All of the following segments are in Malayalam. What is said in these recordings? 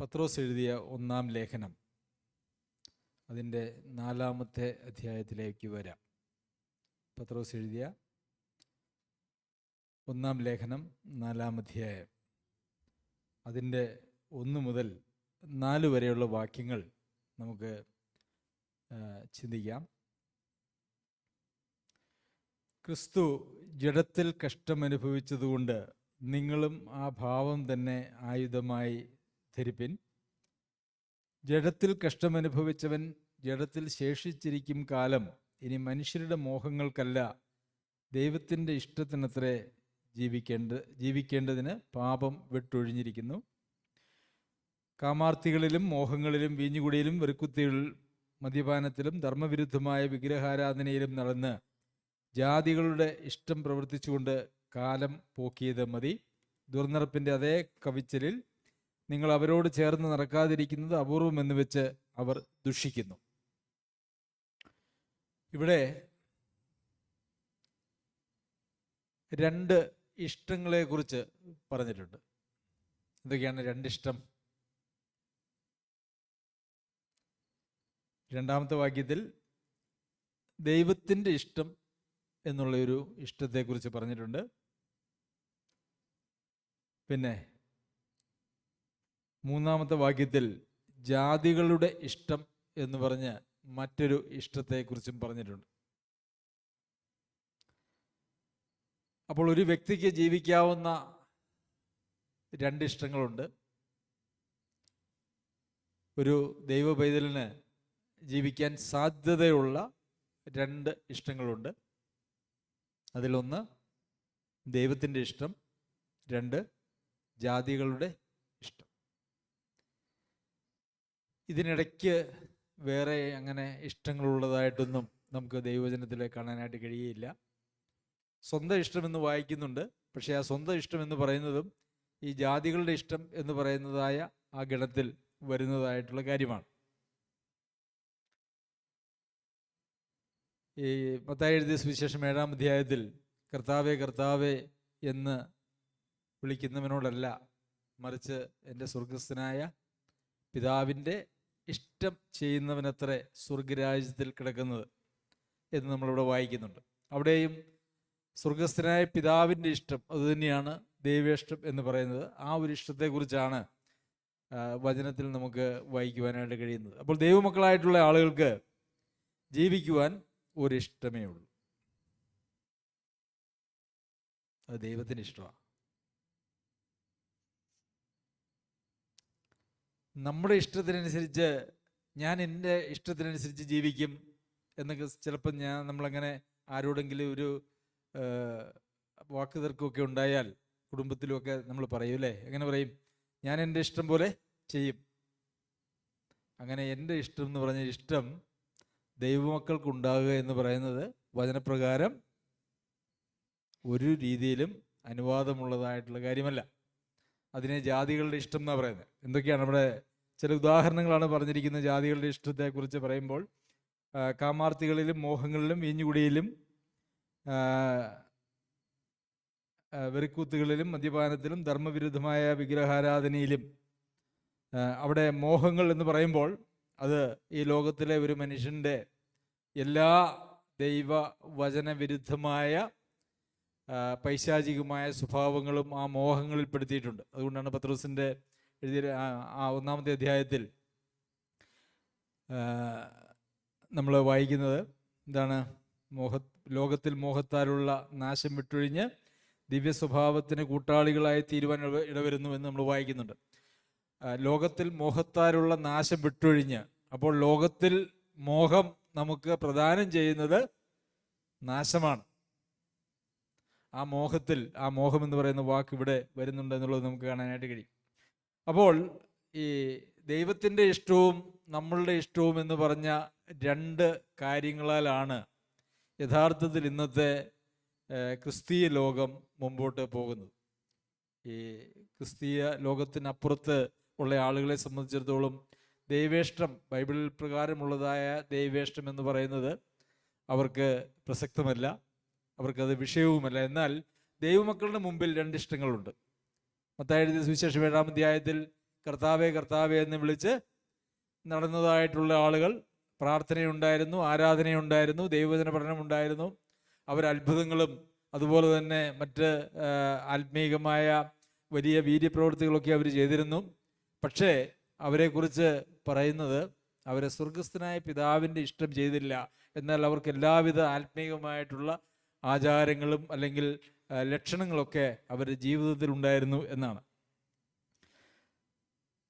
പത്രോസ് എഴുതിയ ഒന്നാം ലേഖനം. അതിന്റെ നാലാമത്തെ അധ്യായത്തിലേക്ക് വരാം. പത്രോസ് എഴുതിയ ഒന്നാം ലേഖനം നാലാം അധ്യായം. അതിന്റെ ഒന്ന് മുതൽ നാല് വരെയുള്ള വാക്യങ്ങൾ നമുക്ക് ചിന്തിക്കാം. ക്രിസ്തു ജഡത്തിൽ കഷ്ടമനുഭവിച്ചതുകൊണ്ട് നിങ്ങളും ആ ഭാവം തന്നെ ആയുധമായി ധരിപ്പിൻ ജഡത്തിൽ കഷ്ടമനുഭവിച്ചവൻ ജഡത്തിൽ ശേഷിച്ചിരിക്കും കാലം ഇനി മനുഷ്യരുടെ മോഹങ്ങൾക്കല്ല. ദൈവത്തിന്റെ ഇഷ്ടത്തിനത്രേ ജീവിക്കേണ്ട ജീവിക്കേണ്ടതിന് പാപം വിട്ടൊഴിഞ്ഞിരിക്കുന്നു. കാമാർത്ഥികളിലും മോഹങ്ങളിലും വീഞ്ഞുകുടിയിലും വെറുക്കുത്തിയിൽ മദ്യപാനത്തിലും ധർമ്മവിരുദ്ധമായ വിഗ്രഹാരാധനയിലും നടന്ന് ജാതികളുടെ ഇഷ്ടം പ്രവർത്തിച്ചുകൊണ്ട് കാലം പോക്കിയത് മതി. ദുർനടപ്പിന്റെ അതേ കവിച്ചലിൽ നിങ്ങൾ അവരോട് ചേർന്ന് നടക്കാതിരിക്കുന്നത് അപൂർവമെന്ന് വെച്ച് അവർ ദുഷിക്കുന്നു. ഇവിടെ രണ്ട് ഇഷ്ടങ്ങളെ കുറിച്ച് പറഞ്ഞിട്ടുണ്ട്. എന്തൊക്കെയാണ് രണ്ടിഷ്ടം? രണ്ടാമത്തെ വാക്യത്തിൽ ദൈവത്തിന്റെ ഇഷ്ടം എന്നുള്ളൊരു ഇഷ്ടത്തെക്കുറിച്ച് പറഞ്ഞിട്ടുണ്ട്. പിന്നെ മൂന്നാമത്തെ വാക്യത്തിൽ ജാതികളുടെ ഇഷ്ടം എന്ന് പറഞ്ഞ് മറ്റൊരു ഇഷ്ടത്തെക്കുറിച്ചും പറഞ്ഞിട്ടുണ്ട്. അപ്പോൾ ഒരു വ്യക്തിക്ക് ജീവിക്കാവുന്ന രണ്ട് ഇഷ്ടങ്ങളുണ്ട്. ഒരു ദൈവ പൈതലിന് ജീവിക്കാൻ സാധ്യതയുള്ള രണ്ട് ഇഷ്ടങ്ങളുണ്ട്. അതിലൊന്ന് ദൈവത്തിന്റെ ഇഷ്ടം രണ്ട് ജാതികളുടെ ഇഷ്ടം ഇതിനിടയ്ക്ക് വേറെ അങ്ങനെ ഇഷ്ടങ്ങളുള്ളതായിട്ടൊന്നും നമുക്ക് ദൈവവചനത്തിൽ കാണാനായിട്ട് കഴിയുകയില്ല. സ്വന്തം ഇഷ്ടമെന്ന് വായിക്കുന്നുണ്ട്. പക്ഷേ ആ സ്വന്തം ഇഷ്ടം എന്ന് പറയുന്നതും ഈ ജാതികളുടെ ഇഷ്ടം എന്ന് പറയുന്നതായ ആ ഗണത്തിൽ വരുന്നതായിട്ടുള്ള കാര്യമാണ്. ഈ മത്തായി എഴുതിയ സുവിശേഷം ഏഴാം അധ്യായത്തിൽ കർത്താവെ കർത്താവെ എന്ന് വിളിക്കുന്നവനോടല്ല മറിച്ച് എന്റെ സ്വർഗസ്ഥനായ പിതാവിന്റെ ഇഷ്ടം ചെയ്യുന്നവനത്രേ സ്വർഗരാജ്യത്തിൽ കിടക്കുന്നത് എന്ന് നമ്മളിവിടെ വായിക്കുന്നുണ്ട്. അവിടെയും സ്വർഗസ്ഥനായ പിതാവിന്റെ ഇഷ്ടം അതുതന്നെയാണ് ദൈവേഷ്ടം എന്ന് പറയുന്നത്. ആ ഒരു ഇഷ്ടത്തെക്കുറിച്ചാണ് വചനത്തിൽ നമുക്ക് വായിക്കുവാനായിട്ട് കഴിയുന്നത്. അപ്പോൾ ദൈവമക്കളായിട്ടുള്ള ആളുകൾക്ക് ജീവിക്കുവാൻ ഒരിഷ്ടമേ ഉള്ളൂ. അത് ദൈവത്തിന് ഇഷ്ടമാണ്. നമ്മുടെ ഇഷ്ടത്തിനനുസരിച്ച് ഞാൻ എന്റെ ഇഷ്ടത്തിനനുസരിച്ച് ജീവിക്കും എന്നൊക്കെ ചിലപ്പോൾ ഞാൻ നമ്മളങ്ങനെ ആരോടെങ്കിലും ഒരു വാക്ക് തർക്കമൊക്കെ ഉണ്ടായാൽ കുടുംബത്തിലുമൊക്കെ നമ്മൾ പറയും അല്ലേ? എങ്ങനെ പറയും? ഞാൻ എന്റെ ഇഷ്ടം പോലെ ചെയ്യും. അങ്ങനെ എന്റെ ഇഷ്ടം എന്ന് പറഞ്ഞ ഇഷ്ടം ദൈവമക്കൾക്ക് ഉണ്ടാകുക എന്ന് പറയുന്നത് വചനപ്രകാരം ഒരു രീതിയിലും അനുവാദമുള്ളതായിട്ടുള്ള കാര്യമല്ല. അതിനെ ജാതികളുടെ ഇഷ്ടം എന്നാണ് പറയുന്നത്. എന്തൊക്കെയാണ് നമ്മുടെ ചില ഉദാഹരണങ്ങളാണ് പറഞ്ഞിരിക്കുന്നത് ജാതികളുടെ ഇഷ്ടത്തെക്കുറിച്ച് പറയുമ്പോൾ കാമാർത്ഥികളിലും മോഹങ്ങളിലും വീഞ്ഞുകുടിയിലും വെറുക്കൂത്തുകളിലും മദ്യപാനത്തിലും ധർമ്മവിരുദ്ധമായ വിഗ്രഹാരാധനയിലും അവിടെ മോഹങ്ങൾ എന്ന് പറയുമ്പോൾ അത് ഈ ലോകത്തിലെ ഒരു മനുഷ്യന്റെ എല്ലാ ദൈവ വചന വിരുദ്ധമായ ആ, പൈശാചികമായ സ്വഭാവങ്ങളും ആ മോഹങ്ങളിൽ പെടുത്തിയിട്ടുണ്ട്. അതുകൊണ്ടാണ് പത്രോസിന്റെ എഴുതിയ ആ- ഒന്നാമത്തെ അധ്യായത്തിൽ നമ്മൾ വായിക്കുന്നത് എന്താണ്? മോഹ ലോകത്തിൽ മോഹത്താലുള്ള നാശം വിട്ടൊഴിഞ്ഞ് ദിവ്യ സ്വഭാവത്തിന് കൂട്ടാളികളായി തീരുവാൻ ഇടവരുന്നു എന്ന് നമ്മൾ വായിക്കുന്നുണ്ട്. ലോകത്തിൽ മോഹത്താലുള്ള നാശം വിട്ടൊഴിഞ്ഞ് അപ്പോൾ ലോകത്തിൽ മോഹം നമുക്ക് പ്രദാനം ചെയ്യുന്നത് നാശമാണ്. ആ മോഹത്തിൽ ആ മോഹം എന്ന് പറയുന്ന വാക്ക് ഇവിടെ വരുന്നുണ്ട് എന്നുള്ളത് നമുക്ക് കാണാനായിട്ട് കഴിയും. അപ്പോൾ ഈ ദൈവത്തിന്റെ ഇഷ്ടവും നമ്മളുടെ ഇഷ്ടവും എന്ന് പറഞ്ഞ രണ്ട് കാര്യങ്ങളാലാണ് യഥാർത്ഥത്തിൽ ഇന്നത്തെ ക്രിസ്തീയ ലോകം മുമ്പോട്ട് പോകുന്നത്. ഈ ക്രിസ്തീയ ലോകത്തിനപ്പുറത്ത് ഉള്ള ആളുകളെ സംബന്ധിച്ചിടത്തോളം ദൈവേഷ്ടം ബൈബിൾ പ്രകാരമുള്ളതായ ദൈവേഷ്ടം എന്ന് പറയുന്നത് അവർക്ക് പ്രസക്തമല്ല. അവർക്കത് വിഷയവുമല്ല. എന്നാൽ ദൈവമക്കളുടെ മുമ്പിൽ രണ്ട് ഇഷ്ടങ്ങളുണ്ട്. മത്തായി എഴുതിയ സുവിശേഷം ഏഴാം അധ്യായത്തിൽ കർത്താവെ കർത്താവെ എന്ന് വിളിച്ച് നടന്നതായിട്ടുള്ള ആളുകൾ പ്രാർത്ഥനയുണ്ടായിരുന്നു ആരാധനയുണ്ടായിരുന്നു ദൈവവചന പഠനമുണ്ടായിരുന്നു. അവർ അത്ഭുതങ്ങളും അതുപോലെ തന്നെ മറ്റ് ആത്മീകമായ വലിയ വീര്യപ്രവൃത്തികളൊക്കെ അവർ ചെയ്തിരുന്നു. പക്ഷേ അവരെക്കുറിച്ച് പറയുന്നത് അവരെ സ്വർഗസ്ഥനായ പിതാവിന്റെ ഇഷ്ടം ചെയ്തില്ല. എന്നാൽ അവർക്ക് എല്ലാവിധ ആത്മീകമായിട്ടുള്ള ആചാരങ്ങളും അല്ലെങ്കിൽ ലക്ഷണങ്ങളൊക്കെ അവരുടെ ജീവിതത്തിൽ ഉണ്ടായിരുന്നു എന്നാണ്.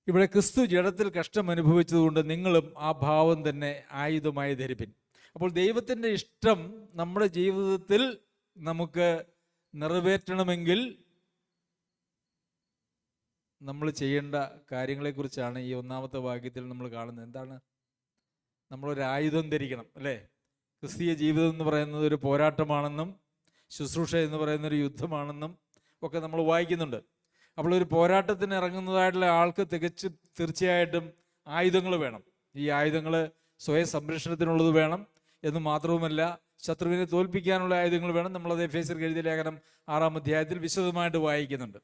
ഇവിടെ ക്രിസ്തു ജഡത്തിൽ കഷ്ടം അനുഭവിച്ചതുകൊണ്ട് നിങ്ങളും ആ ഭാവം തന്നെ ആയുധമായി ധരിപ്പിൻ. അപ്പോൾ ദൈവത്തിന്റെ ഇഷ്ടം നമ്മുടെ ജീവിതത്തിൽ നമുക്ക് നിറവേറ്റണമെങ്കിൽ നമ്മൾ ചെയ്യേണ്ട കാര്യങ്ങളെക്കുറിച്ചാണ് ഈ ഒന്നാമത്തെ വാക്യത്തിൽ നമ്മൾ കാണുന്നത്. എന്താണ്? നമ്മളൊരു ആയുധം ധരിക്കണം അല്ലേ? ക്രിസ്തീയ ജീവിതം എന്ന് പറയുന്നത് ഒരു പോരാട്ടമാണെന്നും ശുശ്രൂഷ എന്ന് പറയുന്ന ഒരു യുദ്ധമാണെന്നും ഒക്കെ നമ്മൾ വായിക്കുന്നുണ്ട്. അപ്പോൾ ഒരു പോരാട്ടത്തിന് ഇറങ്ങുന്നതായിട്ടുള്ള ആൾക്ക് തികച്ചും തീർച്ചയായിട്ടും ആയുധങ്ങൾ വേണം. ഈ ആയുധങ്ങൾ സ്വയം സംരക്ഷണത്തിനുള്ളത് വേണം. എന്ന് മാത്രവുമല്ല ശത്രുവിനെ തോൽപ്പിക്കാനുള്ള ആയുധങ്ങൾ വേണം. നമ്മളത് എഫ് എസ് എഴുതിയ ലേഖനം ആറാം അധ്യായത്തിൽ വിശദമായിട്ട് വായിക്കുന്നുണ്ട്.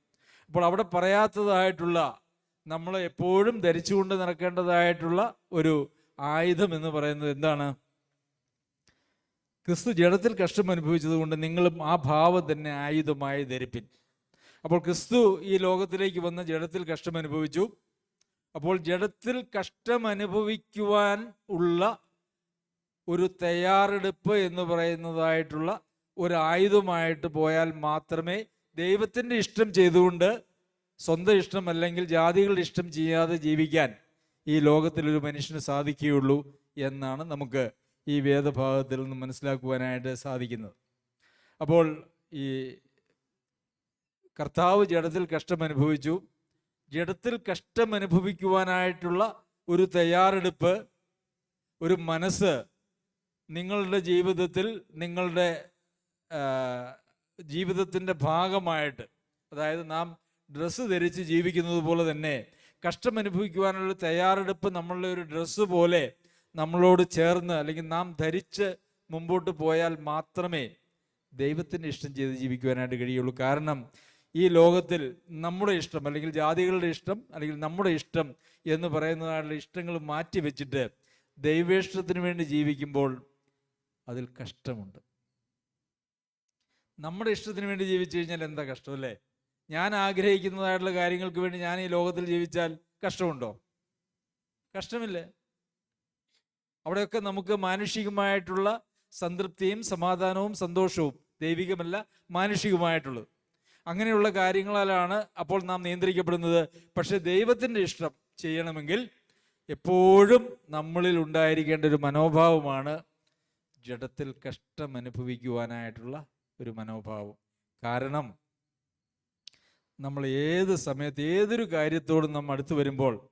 അപ്പോൾ അവിടെ പറയാത്തതായിട്ടുള്ള നമ്മൾ എപ്പോഴും ധരിച്ചുകൊണ്ട് നടക്കേണ്ടതായിട്ടുള്ള ഒരു ആയുധം എന്ന് പറയുന്നത് എന്താണ്? ക്രിസ്തു ജഡത്തിൽ കഷ്ടം അനുഭവിച്ചതുകൊണ്ട് നിങ്ങളും ആ ഭാവം തന്നെ ആയുധമായി ധരിപ്പിൻ. അപ്പോൾ ക്രിസ്തു ഈ ലോകത്തിലേക്ക് വന്ന് ജഡത്തിൽ കഷ്ടം അനുഭവിച്ചു. അപ്പോൾ ജഡത്തിൽ കഷ്ടം അനുഭവിക്കുവാൻ ഉള്ള ഒരു തയ്യാറെടുപ്പ് എന്ന് പറയുന്നതായിട്ടുള്ള ഒരു ആയുധമായിട്ട് പോയാൽ മാത്രമേ ദൈവത്തിന്റെ ഇഷ്ടം ചെയ്തുകൊണ്ട് സ്വന്തം ഇഷ്ടം അല്ലെങ്കിൽ ജാതികളുടെ ഇഷ്ടം ചെയ്യാതെ ജീവിക്കാൻ ഈ ലോകത്തിൽ ഒരു മനുഷ്യന് സാധിക്കുകയുള്ളൂ എന്നാണ് നമുക്ക് ഈ വേദഭാഗത്തിൽ നിന്ന് മനസ്സിലാക്കുവാനായിട്ട് സാധിക്കുന്നത്. അപ്പോൾ ഈ കർത്താവ് ജഡത്തിൽ കഷ്ടം അനുഭവിച്ചു ജഡത്തിൽ കഷ്ടം അനുഭവിക്കുവാനായിട്ടുള്ള ഒരു തയ്യാറെടുപ്പ് ഒരു മനസ്സ് നിങ്ങളുടെ ജീവിതത്തിൽ നിങ്ങളുടെ ജീവിതത്തിന്റെ ഭാഗമായിട്ട് അതായത് നാം ഡ്രസ്സ് ധരിച്ച് ജീവിക്കുന്നത് പോലെ തന്നെ കഷ്ടം അനുഭവിക്കുവാനുള്ള തയ്യാറെടുപ്പ് നമ്മളുടെ ഒരു ഡ്രസ്സ് പോലെ നമ്മളോട് ചേർന്ന് അല്ലെങ്കിൽ നാം ധരിച്ച് മുമ്പോട്ട് പോയാൽ മാത്രമേ ദൈവത്തിന്റെ ഇഷ്ടം ചെയ്ത് ജീവിക്കുവാനായിട്ട് കഴിയുള്ളൂ. കാരണം ഈ ലോകത്തിൽ നമ്മുടെ ഇഷ്ടം അല്ലെങ്കിൽ ജാതികളുടെ ഇഷ്ടം അല്ലെങ്കിൽ നമ്മുടെ ഇഷ്ടം എന്ന് പറയുന്നതായുള്ള ഇഷ്ടങ്ങൾ മാറ്റി വെച്ചിട്ട് ദൈവേഷ്ടത്തിന് വേണ്ടി ജീവിക്കുമ്പോൾ അതിൽ കഷ്ടമുണ്ട്. നമ്മുടെ ഇഷ്ടത്തിന് വേണ്ടി ജീവിച്ചു കഴിഞ്ഞാൽ എന്താ കഷ്ടം അല്ലേ? ഞാൻ ആഗ്രഹിക്കുന്നതായിട്ടുള്ള കാര്യങ്ങൾക്ക് വേണ്ടി ഞാൻ ഈ ലോകത്തിൽ ജീവിച്ചാൽ കഷ്ടമുണ്ടോ? കഷ്ടമില്ലേ? അവിടെയൊക്കെ നമുക്ക് മാനുഷികമായിട്ടുള്ള സംതൃപ്തിയും സമാധാനവും സന്തോഷവും ദൈവികമല്ല മാനുഷികമായിട്ടുള്ളത്. അങ്ങനെയുള്ള കാര്യങ്ങളാലാണ് അപ്പോൾ നാം നിയന്ത്രിക്കപ്പെടുന്നത്. പക്ഷെ ദൈവത്തിന്റെ ഇഷ്ടം ചെയ്യണമെങ്കിൽ എപ്പോഴും നമ്മളിൽ ഉണ്ടായിരിക്കേണ്ട ഒരു മനോഭാവമാണ് ജഡത്തിൽ കഷ്ടം അനുഭവിക്കുവാനായിട്ടുള്ള ഒരു മനോഭാവം. കാരണം നമ്മൾ ഏത് സമയത്ത് ഏതൊരു കാര്യത്തോടും നാം അടുത്ത് വരുമ്പോൾ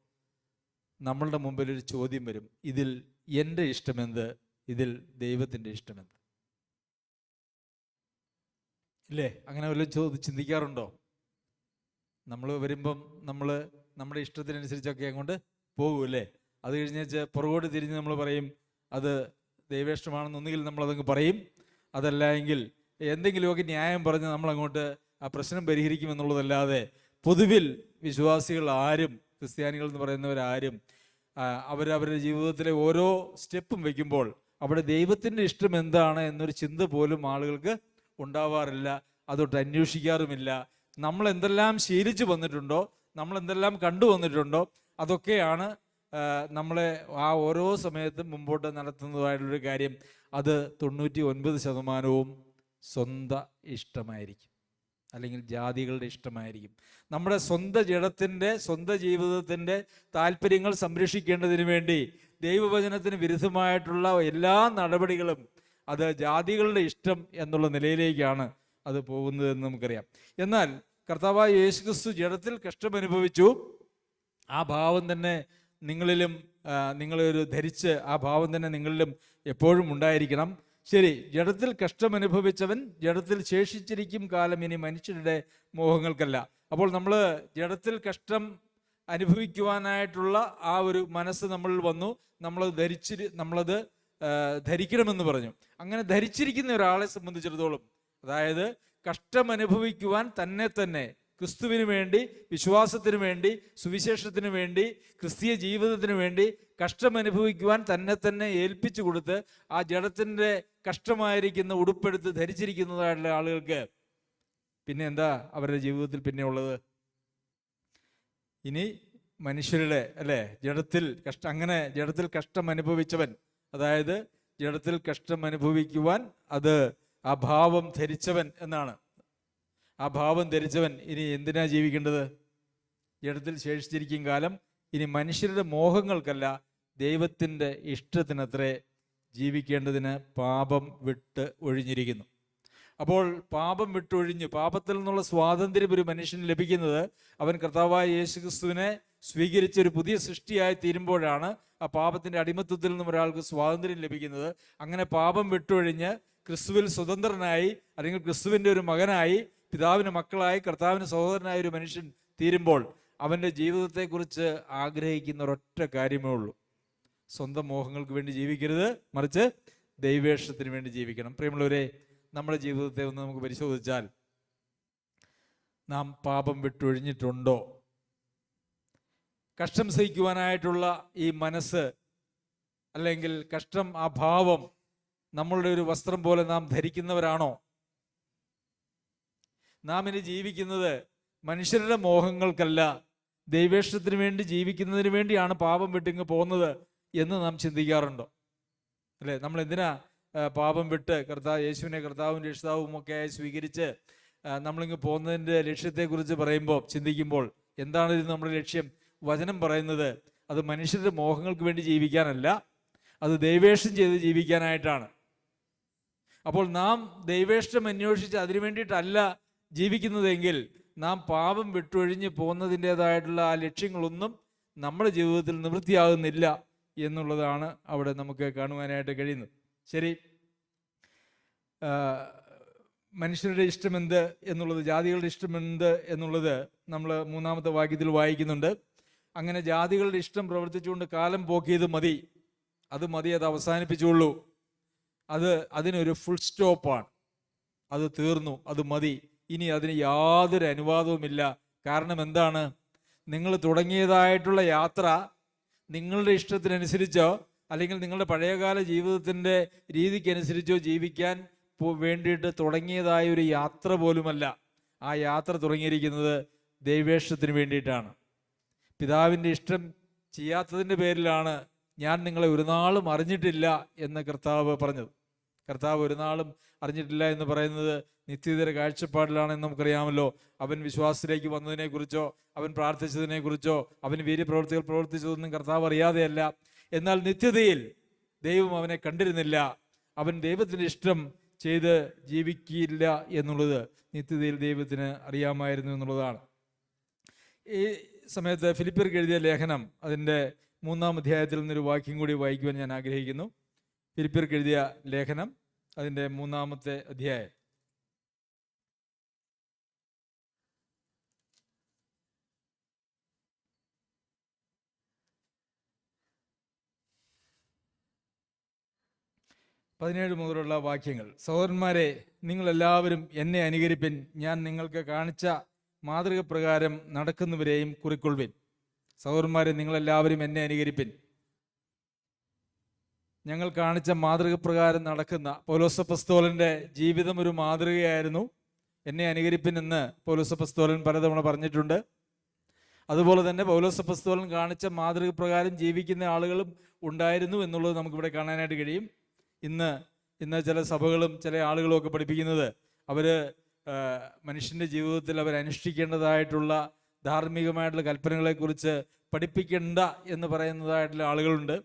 നമ്മളുടെ മുമ്പിൽ ഒരു ചോദ്യം വരും. ഇതിൽ എന്റെ ഇഷ്ടമെന്ത്? ഇതിൽ ദൈവത്തിന്റെ ഇഷ്ടമെന്ത്? ഇല്ലേ? അങ്ങനെ വല്ലതും ചോദി ചിന്തിക്കാറുണ്ടോ? നമ്മൾ വരുമ്പം നമ്മൾ നമ്മുടെ ഇഷ്ടത്തിനനുസരിച്ചൊക്കെ അങ്ങോട്ട് പോകും അല്ലേ? അത് കഴിഞ്ഞ് പുറകോട്ട് തിരിഞ്ഞ് നമ്മൾ പറയും അത് ദൈവേഷ്ടമാണെന്നൊന്നുകിൽ നമ്മളതങ്ങ് പറയും. അതല്ല എങ്കിൽ എന്തെങ്കിലുമൊക്കെ ന്യായം പറഞ്ഞ് നമ്മളങ്ങോട്ട് ആ പ്രശ്നം പരിഹരിക്കുമെന്നുള്ളതല്ലാതെ പൊതുവിൽ വിശ്വാസികൾ ആരും ക്രിസ്ത്യാനികൾ എന്ന് പറയുന്നവരാരും അവരവരുടെ ജീവിതത്തിലെ ഓരോ സ്റ്റെപ്പും വയ്ക്കുമ്പോൾ അവിടെ ദൈവത്തിന്റെ ഇഷ്ടം എന്താണ് എന്നൊരു ചിന്ത പോലും ആളുകൾക്ക് ഉണ്ടാവാറില്ല. അതൊട്ട് അന്വേഷിക്കാറുമില്ല. നമ്മൾ എന്തെല്ലാം ശീലിച്ചു വന്നിട്ടുണ്ടോ നമ്മൾ എന്തെല്ലാം കണ്ടു വന്നിട്ടുണ്ടോ അതൊക്കെയാണ് നമ്മളെ ആ ഓരോ സമയത്തും മുമ്പോട്ട് നടത്തുന്നതായിട്ടുള്ളൊരു കാര്യം. അത് തൊണ്ണൂറ്റി ഒൻപത് ശതമാനവും സ്വന്തം ഇഷ്ടമായിരിക്കും. അല്ലെങ്കിൽ ജാതികളുടെ ഇഷ്ടമായിരിക്കും. നമ്മുടെ സ്വന്തം ജഡത്തിന്റെ സ്വന്തം ജീവിതത്തിന്റെ താല്പര്യങ്ങൾ സംരക്ഷിക്കേണ്ടതിന് വേണ്ടി ദൈവവചനത്തിന് വിരുദ്ധമായിട്ടുള്ള എല്ലാ നടപടികളും അത് ജാതികളുടെ ഇഷ്ടം എന്നുള്ള നിലയിലേക്കാണ് അത് പോകുന്നതെന്ന് നമുക്കറിയാം. എന്നാൽ കർത്താവായ യേശുക്രിസ്തു ജഡത്തിൽ കഷ്ടമനുഭവിച്ചു. ആ ഭാവം തന്നെ നിങ്ങളിലും നിങ്ങളൊരു ധരിച്ച് ആ ഭാവം തന്നെ നിങ്ങളിലും എപ്പോഴും ഉണ്ടായിരിക്കണം. ശരി ജഡത്തിൽ കഷ്ടം അനുഭവിച്ചവൻ ജഡത്തിൽ ശേഷിച്ചിരിക്കും കാലം ഇനി മനുഷ്യരുടെ മോഹങ്ങൾക്കല്ല. അപ്പോൾ നമ്മൾ ജഡത്തിൽ കഷ്ടം അനുഭവിക്കുവാനായിട്ടുള്ള ആ ഒരു മനസ്സ് നമ്മളിൽ വന്നു. നമ്മളത് ധരിച്ചിരി നമ്മളത് ധരിക്കണമെന്ന് പറഞ്ഞു. അങ്ങനെ ധരിച്ചിരിക്കുന്ന ഒരാളെ സംബന്ധിച്ചിടത്തോളം അതായത് കഷ്ടം അനുഭവിക്കുവാൻ തന്നെ തന്നെ ക്രിസ്തുവിന് വേണ്ടി വിശ്വാസത്തിന് വേണ്ടി സുവിശേഷത്തിന് വേണ്ടി ക്രിസ്തീയ ജീവിതത്തിന് വേണ്ടി കഷ്ടം അനുഭവിക്കുവാൻ തന്നെ തന്നെ ഏൽപ്പിച്ചു കൊടുത്ത് ആ ജഡത്തിന്റെ കഷ്ടമായിരിക്കുന്ന ഉടുപ്പെടുത്ത് ധരിച്ചിരിക്കുന്നതായിട്ടുള്ള ആളുകൾക്ക് പിന്നെ എന്താ അവരുടെ ജീവിതത്തിൽ പിന്നെ ഉള്ളത്? ഇനി മനുഷ്യരുടെ അല്ലേ? ജഡത്തിൽ കഷ്ട അങ്ങനെ ജഡത്തിൽ കഷ്ടം അനുഭവിച്ചവൻ അതായത് ജഡത്തിൽ കഷ്ടം അനുഭവിക്കുവാൻ അത് ആ ഭാവം ധരിച്ചവൻ എന്നാണ്. ആ ഭാവം ധരിച്ചവൻ ഇനി എന്തിനാ ജീവിക്കേണ്ടത്? ജഡത്തിൽ ശേഷിച്ചിരിക്കും കാലം ഇനി മനുഷ്യരുടെ മോഹങ്ങൾക്കല്ല ദൈവത്തിന്റെ ഇഷ്ടത്തിനത്രേ ജീവിക്കേണ്ടതിന് പാപം വിട്ട് ഒഴിഞ്ഞിരിക്കുന്നു. അപ്പോൾ പാപം വിട്ടൊഴിഞ്ഞ് പാപത്തിൽ നിന്നുള്ള സ്വാതന്ത്ര്യം ഒരു മനുഷ്യന് ലഭിക്കുന്നത് അവൻ കർത്താവായ യേശുക്രിസ്തുവിനെ സ്വീകരിച്ച ഒരു പുതിയ സൃഷ്ടിയായി തീരുമ്പോഴാണ് ആ പാപത്തിന്റെ അടിമത്വത്തിൽ നിന്നും ഒരാൾക്ക് സ്വാതന്ത്ര്യം ലഭിക്കുന്നത്. അങ്ങനെ പാപം വിട്ടൊഴിഞ്ഞ് ക്രിസ്തുവിൽ സ്വതന്ത്രനായി അല്ലെങ്കിൽ ക്രിസ്തുവിന്റെ ഒരു മകനായി പിതാവിന് മക്കളായി കർത്താവിന് സഹോദരനായ ഒരു മനുഷ്യൻ തീരുമ്പോൾ അവന്റെ ജീവിതത്തെക്കുറിച്ച് ആഗ്രഹിക്കുന്ന ഒരൊറ്റ കാര്യമേ ഉള്ളൂ. സ്വന്തം മോഹങ്ങൾക്ക് വേണ്ടി ജീവിക്കരുത്. മറിച്ച് ദൈവേഷത്തിന് വേണ്ടി ജീവിക്കണം. പ്രിയമുള്ളവരെ നമ്മുടെ ജീവിതത്തെ ഒന്ന് നമുക്ക് പരിശോധിച്ചാൽ നാം പാപം വിട്ടൊഴിഞ്ഞിട്ടുണ്ടോ? കഷ്ടം സഹിക്കുവാനായിട്ടുള്ള ഈ മനസ്സ് അല്ലെങ്കിൽ കഷ്ടം ആ ഭാവം നമ്മളുടെ ഒരു വസ്ത്രം പോലെ നാം ധരിക്കുന്നവരാണോ? നാം ഇനി ജീവിക്കുന്നത് മനുഷ്യരുടെ മോഹങ്ങൾക്കല്ല. ദൈവേഷ്ടത്തിന് വേണ്ടി ജീവിക്കുന്നതിന് വേണ്ടിയാണ് പാപം വിട്ടിങ്ങ് പോകുന്നത്. എന്ന് നാം ചിന്തിക്കാറുണ്ടോ? അല്ലേ? നമ്മൾ എന്തിനാ പാപം വിട്ട് കർത്താവ് യേശുവിനെ കർത്താവും രക്ഷിതാവും ഒക്കെ ആയി സ്വീകരിച്ച് നമ്മളിങ്ങ് പോകുന്നതിന്റെ ലക്ഷ്യത്തെക്കുറിച്ച് പറയുമ്പോൾ ചിന്തിക്കുമ്പോൾ എന്താണ് ഇത് നമ്മുടെ ലക്ഷ്യം? വചനം പറയുന്നത് അത് മനുഷ്യരുടെ മോഹങ്ങൾക്ക് വേണ്ടി ജീവിക്കാനല്ല അത് ദൈവേഷം ചെയ്ത് ജീവിക്കാനായിട്ടാണ്. അപ്പോൾ നാം ദൈവേഷ്ടം അന്വേഷിച്ച് അതിനു വേണ്ടിയിട്ടല്ല ജീവിക്കുന്നതെങ്കിൽ നാം പാപം വിട്ടൊഴിഞ്ഞ് പോകുന്നതിന്റെതായിട്ടുള്ള ആ ലക്ഷ്യങ്ങളൊന്നും നമ്മുടെ ജീവിതത്തിൽ നിവൃത്തിയാകുന്നില്ല. എന്നുള്ളതാണ് അവിടെ നമുക്ക് കാണുവാനായിട്ട് കഴിയുന്നത്. ശരി. മനുഷ്യരുടെ ഇഷ്ടമെന്ത് എന്നുള്ളത് ജാതികളുടെ ഇഷ്ടമെന്ത് എന്നുള്ളത് നമ്മൾ മൂന്നാമത്തെ വാക്യത്തിൽ വായിക്കുന്നുണ്ട്. അങ്ങനെ ജാതികളുടെ ഇഷ്ടം പ്രവർത്തിച്ചുകൊണ്ട് കാലം പോക്കിയത് മതി. അത് മതി അത് അവസാനിപ്പിച്ചുള്ളൂ അത് അതിനൊരു ഫുൾ സ്റ്റോപ്പാണ് അത് തീർന്നു അത് മതി. ഇനി അതിന് യാതൊരു അനുവാദവുമില്ല. കാരണം എന്താണ്? നിങ്ങൾ തുടങ്ങിയതായിട്ടുള്ള യാത്ര നിങ്ങളുടെ ഇഷ്ടത്തിനനുസരിച്ചോ അല്ലെങ്കിൽ നിങ്ങളുടെ പഴയകാല ജീവിതത്തിന്റെ രീതിക്കനുസരിച്ചോ ജീവിക്കാൻ വേണ്ടിയിട്ട് തുടങ്ങിയതായ ഒരു യാത്ര പോലുമല്ല. ആ യാത്ര തുടങ്ങിയിരിക്കുന്നത് ദൈവേഷ്ടത്തിന് വേണ്ടിയിട്ടാണ്. പിതാവിന്റെ ഇഷ്ടം ചെയ്യാത്തതിന്റെ പേരിലാണ് ഞാൻ നിങ്ങളെ ഒരു നാളും അറിഞ്ഞിട്ടില്ല എന്ന് കർത്താവ് പറഞ്ഞത്. കർത്താവ് ഒരു നാളും അറിഞ്ഞിട്ടില്ല എന്ന് പറയുന്നത് നിത്യതര കാഴ്ചപ്പാടിലാണെന്ന് നമുക്കറിയാമല്ലോ. അവൻ വിശ്വാസത്തിലേക്ക് വന്നതിനെക്കുറിച്ചോ അവൻ പ്രാർത്ഥിച്ചതിനെക്കുറിച്ചോ അവൻ വീര്യപ്രവൃത്തികൾ പ്രവർത്തിച്ചതൊന്നും കർത്താവ് അറിയാതെയല്ല. എന്നാൽ നിത്യതയിൽ ദൈവം അവനെ കണ്ടിരുന്നില്ല. അവൻ ദൈവത്തിന്റെ ഇഷ്ടം ചെയ്ത് ജീവിക്കില്ല എന്നുള്ളത് നിത്യതയിൽ ദൈവത്തിന് അറിയാമായിരുന്നു എന്നുള്ളതാണ്. ഈ സമയത്ത് ഫിലിപ്പിയർക്ക് എഴുതിയ ലേഖനം അതിന്റെ മൂന്നാം അധ്യായത്തിൽ നിന്നൊരു വാക്യം കൂടി വായിക്കുവാൻ ഞാൻ ആഗ്രഹിക്കുന്നു. ഫിലിപ്പിയർക്ക് എഴുതിയ ലേഖനം അതിന്റെ മൂന്നാമത്തെ അധ്യായം. പതിനേഴ് മുതലുള്ള വാക്യങ്ങൾ. സഹോദരന്മാരെ നിങ്ങളെല്ലാവരും എന്നെ അനുകരിപ്പിൻ. ഞാൻ നിങ്ങൾക്ക് കാണിച്ച മാതൃക പ്രകാരം നടക്കുന്നവരെയും കുറിക്കൊള്ളുവിൻ. സഹോദരന്മാരെ നിങ്ങളെല്ലാവരും എന്നെ അനുകരിപ്പിൻ. ഞങ്ങൾ കാണിച്ച മാതൃക പ്രകാരം നടക്കുന്ന പൗലോസപ്പസ്തോലന്റെ ജീവിതം ഒരു മാതൃകയായിരുന്നു. എന്നെ അനുകരിപ്പിൻ എന്ന് പൗലോസപ്പസ്തോലൻ പലതവണ പറഞ്ഞിട്ടുണ്ട്. അതുപോലെ തന്നെ പൗലോസപ്പസ്തോലൻ കാണിച്ച മാതൃക പ്രകാരം ജീവിക്കുന്ന ആളുകളും ഉണ്ടായിരുന്നു എന്നുള്ളത് നമുക്കിവിടെ കാണാനായിട്ട് കഴിയും. ഇന്ന് ഇന്ന് ചില സഭകളും ചില ആളുകളും ഒക്കെ പഠിപ്പിക്കുന്നത് അവർ മനുഷ്യന്റെ ജീവിതത്തിൽ അവർ അനുഷ്ഠിക്കേണ്ടതായിട്ടുള്ള ധാർമ്മികമായിട്ടുള്ള കൽപ്പനകളെക്കുറിച്ച് പഠിപ്പിക്കേണ്ട എന്ന് പറയുന്നതായിട്ടുള്ള ആളുകളുണ്ട്.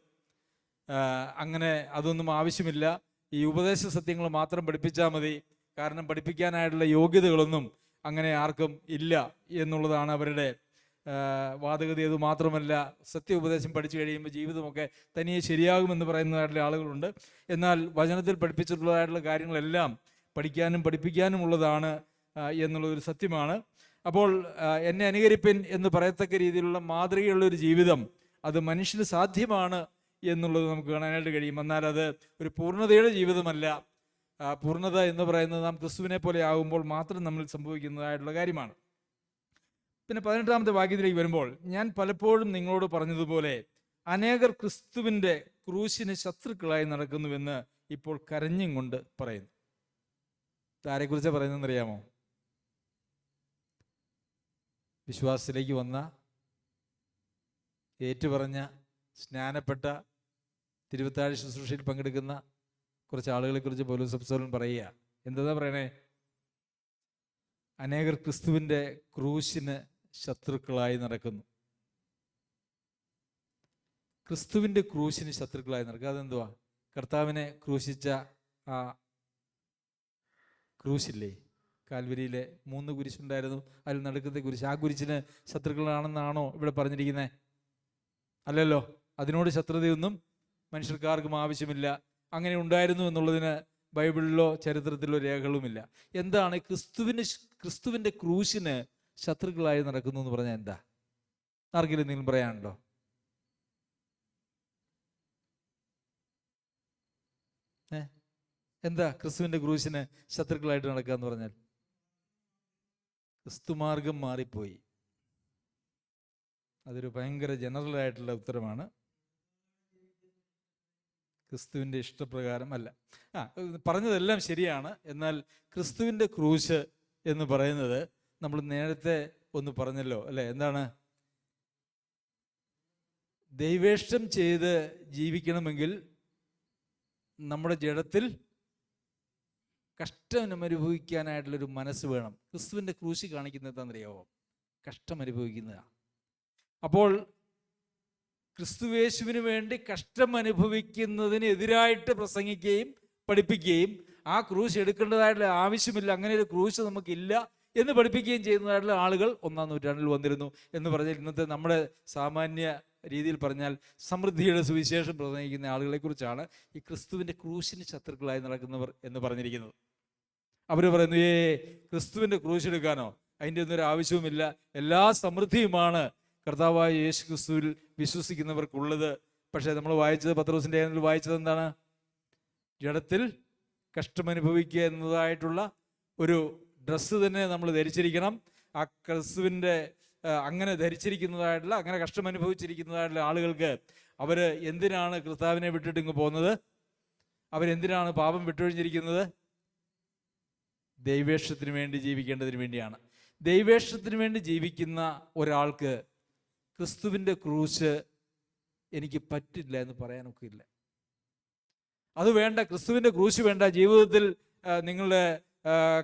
അങ്ങനെ അതൊന്നും ആവശ്യമില്ല. ഈ ഉപദേശ സത്യങ്ങൾ മാത്രം പഠിപ്പിച്ചാൽ മതി. കാരണം പഠിപ്പിക്കാനായിട്ടുള്ള യോഗ്യതകളൊന്നും അങ്ങനെ ആർക്കും ഇല്ല എന്നുള്ളതാണ് അവരുടെ വാദഗതി അത് മാത്രമല്ല സത്യ ഉപദേശം പഠിച്ചു കഴിയുമ്പോൾ ജീവിതമൊക്കെ തനിയെ ശരിയാകുമെന്ന് പറയുന്നതായിട്ടുള്ള ആളുകളുണ്ട്. എന്നാൽ വചനത്തിൽ പഠിപ്പിച്ചിട്ടുള്ളതായിട്ടുള്ള കാര്യങ്ങളെല്ലാം പഠിക്കാനും പഠിപ്പിക്കാനും ഉള്ളതാണ് എന്നുള്ളതൊരു സത്യമാണ്. അപ്പോൾ എന്നെ അനുകരിപ്പിൻ എന്ന് പറയത്തക്ക രീതിയിലുള്ള മാതൃകയുള്ള ഒരു ജീവിതം അത് മനുഷ്യന് സാധ്യമാണ് എന്നുള്ളത് നമുക്ക് കാണാനായിട്ട് കഴിയും. എന്നാൽ അത് ഒരു പൂർണതയുടെ ജീവിതമല്ല. പൂർണത എന്ന് പറയുന്നത് നാം ക്രിസ്തുവിനെ പോലെ ആകുമ്പോൾ മാത്രം നമ്മൾ സംഭവിക്കുന്നതായിട്ടുള്ള കാര്യമാണ്. പിന്നെ പതിനെട്ടാമത്തെ വാക്യത്തിലേക്ക് വരുമ്പോൾ ഞാൻ പലപ്പോഴും നിങ്ങളോട് പറഞ്ഞതുപോലെ അനേകർ ക്രിസ്തുവിന്റെ ക്രൂശിന് ശത്രുക്കളായി നടക്കുന്നുവെന്ന് ഇപ്പോൾ കരഞ്ഞും കൊണ്ട് പറയുന്നു. ആരെക്കുറിച്ച് പറയുന്നതെന്നറിയാമോ? വിശ്വാസത്തിലേക്ക് വന്ന ഏറ്റുപറഞ്ഞ സ്നാനപ്പെട്ട തിരുവത്താഴ്ച ശുശ്രൂഷയിൽ പങ്കെടുക്കുന്ന കുറച്ച് ആളുകളെ കുറിച്ച് പോലും സബ്സോലൻ പറയുക. എന്താ പറയണേ? അനേകർ ക്രിസ്തുവിന്റെ ക്രൂശിന് ശത്രുക്കളായി നടക്കുന്നു. ക്രിസ്തുവിന്റെ ക്രൂശിന് ശത്രുക്കളായി നടക്കുക. അതെന്തുവാ? കർത്താവിനെ ക്രൂശിച്ച ആ ക്രൂശില്ലേ? കാൽവരിയിലെ മൂന്ന് കുരിശുണ്ടായിരുന്നു. അതിൽ നടുക്കത്തെ കുരിശ്. ആ കുരിശിന് ശത്രുക്കളാണെന്നാണോ ഇവിടെ പറഞ്ഞിരിക്കുന്നത്? അല്ലല്ലോ. അതിനോട് ശത്രുതയൊന്നും മനുഷ്യർക്കാർക്കും ആവശ്യമില്ല. അങ്ങനെ ഉണ്ടായിരുന്നു എന്നുള്ളതിന് ബൈബിളിലോ ചരിത്രത്തിലോ രേഖകളുമില്ല. എന്താണ് ക്രിസ്തുവിന് ക്രിസ്തുവിന്റെ ക്രൂശിന് ശത്രുക്കളായി നടക്കുന്നു എന്ന് പറഞ്ഞാൽ എന്താ? ആർക്കെങ്കിലും എന്തെങ്കിലും പറയാനുണ്ടോ? ഏ? എന്താ ക്രിസ്തുവിന്റെ ക്രൂശിന് ശത്രുക്കളായിട്ട് നടക്കുക എന്ന് പറഞ്ഞാൽ? ക്രിസ്തുമാർഗം മാറിപ്പോയി. അതൊരു ഭയങ്കര ജനറൽ ആയിട്ടുള്ള ഉത്തരമാണ്. ക്രിസ്തുവിന്റെ ഇഷ്ടപ്രകാരം അല്ല. ആ പറഞ്ഞതെല്ലാം ശരിയാണ്. എന്നാൽ ക്രിസ്തുവിന്റെ ക്രൂശ് എന്ന് പറയുന്നത് നമ്മൾ നേരത്തെ ഒന്ന് പറഞ്ഞല്ലോ അല്ലെ? എന്താണ്? ദൈവേഷ്ടം ചെയ്ത് ജീവിക്കണമെങ്കിൽ നമ്മുടെ ജഡത്തിൽ കഷ്ടം അനുഭവിക്കാനായിട്ടുള്ളൊരു മനസ്സ് വേണം. ക്രിസ്തുവിന്റെ ക്രൂശി കാണിക്കുന്നത് എന്താണെന്നറിയാവോ? കഷ്ടം അനുഭവിക്കുന്നതാണ് അപ്പോൾ ക്രിസ്തുവേശുവിന് വേണ്ടി കഷ്ടം അനുഭവിക്കുന്നതിനെതിരായിട്ട് പ്രസംഗിക്കുകയും പഠിപ്പിക്കുകയും ആ ക്രൂശ് എടുക്കേണ്ടതായിട്ടുള്ള ആവശ്യമില്ല അങ്ങനെ ഒരു ക്രൂശ് നമുക്കില്ല. എന്ന് പഠിപ്പിക്കുകയും ചെയ്യുന്നതായിട്ടുള്ള ആളുകൾ ഒന്നാം നൂറ്റാണ്ടിൽ വന്നിരുന്നു എന്ന് പറഞ്ഞാൽ ഇന്നത്തെ നമ്മുടെ സാമാന്യ രീതിയിൽ പറഞ്ഞാൽ സമൃദ്ധിയുടെ സുവിശേഷം പ്രസംഗിക്കുന്ന ആളുകളെക്കുറിച്ചാണ് ഈ ക്രിസ്തുവിന്റെ ക്രൂശിന് ശത്രുക്കളായി നടക്കുന്നവർ എന്ന് പറഞ്ഞിരിക്കുന്നത്. അവർ പറയുന്നു ഏ ക്രിസ്തുവിന്റെ ക്രൂശ് എടുക്കാനോ? അതിന്റെ ഒന്നും ഒരു ആവശ്യവുമില്ല. എല്ലാ സമൃദ്ധിയുമാണ് കർത്താവായ യേശു ക്രിസ്തുവിൽ വിശ്വസിക്കുന്നവർക്കുള്ളത്. പക്ഷേ നമ്മൾ വായിച്ചത് പത്രോസിന്റെ ലേഖനത്തിൽ വായിച്ചത് എന്താണ്? ജഡത്തിൽ കഷ്ടമനുഭവിക്കുക എന്നതായിട്ടുള്ള ഒരു ഡ്രസ്സ് തന്നെ നമ്മൾ ധരിച്ചിരിക്കണം. ആ ക്രിസ്തുവിന്റെ അങ്ങനെ ധരിച്ചിരിക്കുന്നതായിട്ടുള്ള അങ്ങനെ കഷ്ടം അനുഭവിച്ചിരിക്കുന്നതായിട്ടുള്ള ആളുകൾക്ക് അവർ എന്തിനാണ് കർത്താവിനെ വിട്ടിട്ട് ഇങ്ങ് പോകുന്നത്? അവരെന്തിനാണ് പാപം വിട്ടൊഴിഞ്ഞിരിക്കുന്നത്? ദൈവേഷത്തിന് വേണ്ടി ജീവിക്കേണ്ടതിന് വേണ്ടിയാണ്. ദൈവേഷത്തിന് വേണ്ടി ജീവിക്കുന്ന ഒരാൾക്ക് ക്രിസ്തുവിന്റെ ക്രൂശ് എനിക്ക് പറ്റില്ല എന്ന് പറയാനൊക്കെ ഇല്ല അത് വേണ്ട ക്രിസ്തുവിന്റെ ക്രൂശ് വേണ്ട. ജീവിതത്തിൽ നിങ്ങളുടെ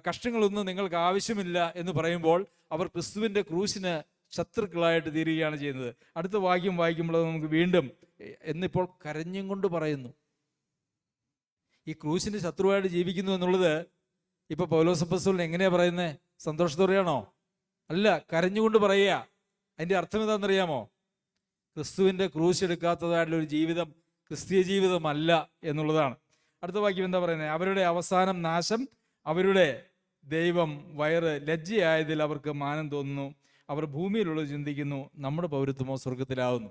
കഷ്ടങ്ങളൊന്നും നിങ്ങൾക്ക് ആവശ്യമില്ല എന്ന് പറയുമ്പോൾ അവർ ക്രിസ്തുവിന്റെ ക്രൂശിന് ശത്രുക്കളായിട്ട് തീരുകയാണ് ചെയ്യുന്നത്. അടുത്ത വാക്യം വായിക്കുമ്പോൾ നമുക്ക് വീണ്ടും എന്നിപ്പോൾ കരഞ്ഞും കൊണ്ട് പറയുന്നു. ഈ ക്രൂശിന് ശത്രുവായിട്ട് ജീവിക്കുന്നു എന്നുള്ളത് ഇപ്പൊ പൗലോസപ്പസ്വലിന് എങ്ങനെയാ പറയുന്നത് സന്തോഷത്തോടെയാണോ? അല്ല കരഞ്ഞുകൊണ്ട് പറയുക. അതിന്റെ അർത്ഥം എന്താണെന്നറിയാമോ? ക്രിസ്തുവിന്റെ ക്രൂശ് എടുക്കാത്തതായിട്ടുള്ള ഒരു ജീവിതം ക്രിസ്തീയ ജീവിതമല്ല എന്നുള്ളതാണ്. അടുത്ത വാക്യം എന്താ പറയുന്നത് അവരുടെ അവസാനം നാശം അവരുടെ ദൈവം വയറ് ലജ്ജയായതിൽ അവർക്ക് മാനം തോന്നുന്നു. അവർ ഭൂമിയിലുള്ളത് ചിന്തിക്കുന്നു നമ്മുടെ പൗരത്വമോ സ്വർഗത്തിലാവുന്നു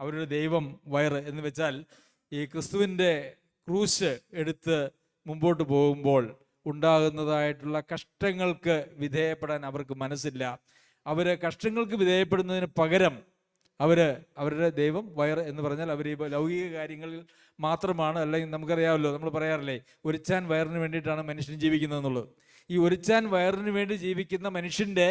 അവരുടെ ദൈവം വയറ് എന്ന് വെച്ചാൽ ഈ ക്രിസ്തുവിന്റെ ക്രൂശ് എടുത്ത് മുമ്പോട്ട് പോകുമ്പോൾ ഉണ്ടാകുന്നതായിട്ടുള്ള കഷ്ടങ്ങൾക്ക് വിധേയപ്പെടാൻ അവർക്ക് മനസ്സില്ല. അവർ കഷ്ടങ്ങൾക്ക് വിധേയപ്പെടുന്നതിന് പകരം അവർ അവരുടെ ദൈവം വയർ എന്ന് പറഞ്ഞാൽ അവർ ഈ ലൗകിക കാര്യങ്ങളിൽ മാത്രമാണ്. അല്ലെങ്കിൽ നമുക്കറിയാമല്ലോ നമ്മൾ പറയാറില്ലേ ഒരിച്ചാൻ വയറിന് വേണ്ടിയിട്ടാണ് മനുഷ്യൻ ജീവിക്കുന്നത് എന്നുള്ളത്. ഈ ഒരിച്ചാൻ വയറിന് വേണ്ടി ജീവിക്കുന്ന മനുഷ്യന്റെ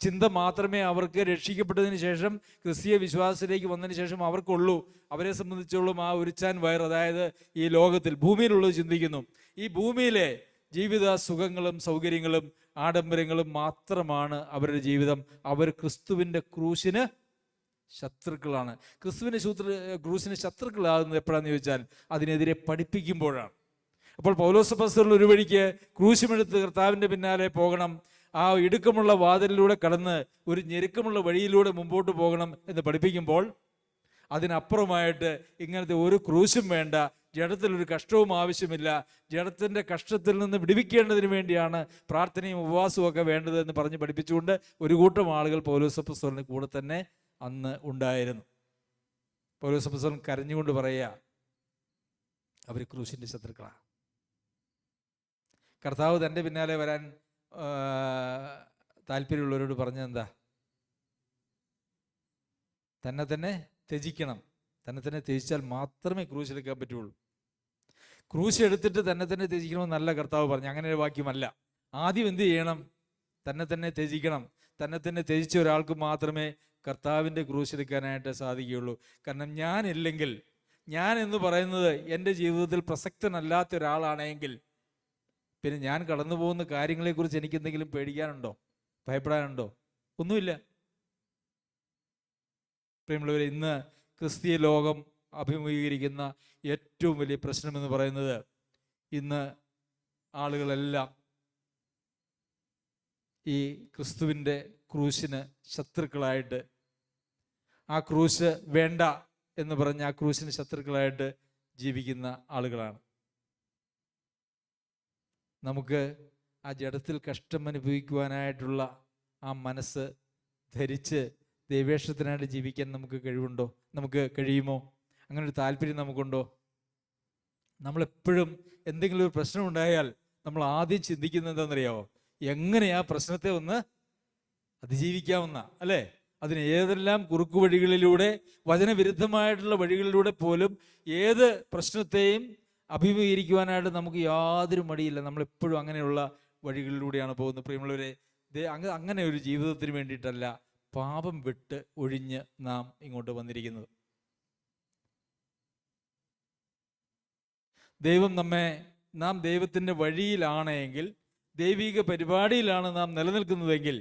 ചിന്ത മാത്രമേ അവർക്ക് രക്ഷിക്കപ്പെട്ടതിന് ശേഷം ക്രിസ്തീയ വിശ്വാസത്തിലേക്ക് വന്നതിന് ശേഷം അവർക്കുള്ളൂ. അവരെ സംബന്ധിച്ചോളം ആ ഒരിച്ചാൻ വയർ അതായത് ഈ ലോകത്തിൽ ഭൂമിയിലുള്ളത് ചിന്തിക്കുന്നു. ഈ ഭൂമിയിലെ ജീവിത സുഖങ്ങളും സൗകര്യങ്ങളും ആഡംബരങ്ങളും മാത്രമാണ് അവരുടെ ജീവിതം. അവർ ക്രിസ്തുവിന്റെ ക്രൂശിന് ശത്രുക്കളാണ്. ക്രിസ്തുവിന് ശൂത്ര ക്രൂസിന് ശത്രുക്കളാകുന്നത് എപ്പോഴാന്ന് ചോദിച്ചാൽ അതിനെതിരെ പഠിപ്പിക്കുമ്പോഴാണ്. അപ്പോൾ പൗലോസ് പസ്തറിൽ ഒരു വഴിക്ക് ക്രൂശുമെടുത്ത് കർത്താവിന്റെ പിന്നാലെ പോകണം. ആ ഇടുക്കമുള്ള വാതിലിലൂടെ കടന്ന് ഒരു ഞെരുക്കമുള്ള വഴിയിലൂടെ മുമ്പോട്ട് പോകണം എന്ന് പഠിപ്പിക്കുമ്പോൾ അതിനപ്പുറമായിട്ട് ഇങ്ങനത്തെ ഒരു ക്രൂശും വേണ്ട. ജഡത്തിൽ ഒരു കഷ്ടവും ആവശ്യമില്ല. ജഡത്തിന്റെ കഷ്ടത്തിൽ നിന്ന് വിടിവിക്കേണ്ടതിന് വേണ്ടിയാണ് പ്രാർത്ഥനയും ഉപവാസവും ഒക്കെ വേണ്ടത് എന്ന് പറഞ്ഞ് പഠിപ്പിച്ചുകൊണ്ട് ഒരു കൂട്ടം ആളുകൾ പൗലോസപ്പസ്തോലിന് കൂടെ തന്നെ അന്ന് ഉണ്ടായിരുന്നു. പൗലോസപ്പസ്തോലൻ കരഞ്ഞുകൊണ്ട് പറയുക അവർ ക്രൂശിന്റെ ശത്രുക്കളാണ്. കർത്താവ് തന്റെ പിന്നാലെ വരാൻ താല്പര്യമുള്ളവരോട് പറഞ്ഞെന്താ തന്നെ തന്നെ ത്യജിക്കണം. തന്നെ തന്നെ ത്യജിച്ചാൽ മാത്രമേ ക്രൂശ് എടുക്കാൻ പറ്റുള്ളൂ. ക്രൂശ് എടുത്തിട്ട് തന്നെ തന്നെ ത്യജിക്കണമെന്നല്ല കർത്താവ് പറഞ്ഞു. അങ്ങനെ ഒരു വാക്യമല്ല. ആദ്യം എന്ത് ചെയ്യണം? തന്നെ തന്നെ ത്യജിക്കണം. തന്നെ തന്നെ ത്യജിച്ച ഒരാൾക്ക് മാത്രമേ കർത്താവിന്റെ ക്രൂശിരിക്കാനായിട്ട് സാധിക്കുകയുള്ളൂ. കാരണം ഞാനില്ലെങ്കിൽ ഞാൻ എന്ന് പറയുന്നത് എന്റെ ജീവിതത്തിൽ പ്രസക്തനല്ലാത്ത ഒരാളാണെങ്കിൽ പിന്നെ ഞാൻ കടന്നു പോകുന്ന കാര്യങ്ങളെക്കുറിച്ച് എനിക്ക് എന്തെങ്കിലും പേടിക്കാനുണ്ടോ? ഭയപ്പെടാനുണ്ടോ? ഒന്നുമില്ല. പ്രിയമുള്ളവർ ഇന്ന് ക്രിസ്തീയ ലോകം അഭിമുഖീകരിക്കുന്ന ഏറ്റവും വലിയ പ്രശ്നം എന്ന് പറയുന്നത് ഇന്ന് ആളുകളെല്ലാം ഈ ക്രിസ്തുവിന്റെ ക്രൂശിന് ശത്രുക്കളായിട്ട് ആ ക്രൂസ് വേണ്ട എന്ന് പറഞ്ഞ് ആ ക്രൂശിന് ശത്രുക്കളായിട്ട് ജീവിക്കുന്ന ആളുകളാണ്. നമുക്ക് ആ ജഡത്തിൽ കഷ്ടം അനുഭവിക്കുവാനായിട്ടുള്ള ആ മനസ്സ് ധരിച്ച് ദൈവേഷത്തിനായിട്ട് ജീവിക്കാൻ നമുക്ക് കഴിവുണ്ടോ? നമുക്ക് കഴിയുമോ? അങ്ങനെ ഒരു താല്പര്യം നമുക്കുണ്ടോ? നമ്മളെപ്പോഴും എന്തെങ്കിലും ഒരു പ്രശ്നം ഉണ്ടായാൽ നമ്മൾ ആദ്യം ചിന്തിക്കുന്നത് എന്താണെന്നറിയാമോ എങ്ങനെ ആ പ്രശ്നത്തെ ഒന്ന് അതിജീവിക്കാവുന്ന അല്ലേ? അതിന് ഏതെല്ലാം കുറുക്കു വഴികളിലൂടെ വചനവിരുദ്ധമായിട്ടുള്ള വഴികളിലൂടെ പോലും ഏത് പ്രശ്നത്തെയും അഭിമുഖീകരിക്കുവാനായിട്ട് നമുക്ക് യാതൊരു മടിയില്ല. നമ്മളെപ്പോഴും അങ്ങനെയുള്ള വഴികളിലൂടെയാണ് പോകുന്നത്. പ്രിയമുള്ളവരെ അങ്ങനെ ഒരു ജീവിതത്തിന് വേണ്ടിയിട്ടല്ല പാപം വിട്ട് ഒഴിഞ്ഞ് നാം ഇങ്ങോട്ട് വന്നിരിക്കുന്നത്. ദൈവം നമ്മെ നാം ദൈവത്തിന്റെ വഴിയിലാണെങ്കിൽ ദൈവിക പരിപാടിയിലാണ് നാം നിലനിൽക്കുന്നതെങ്കിൽ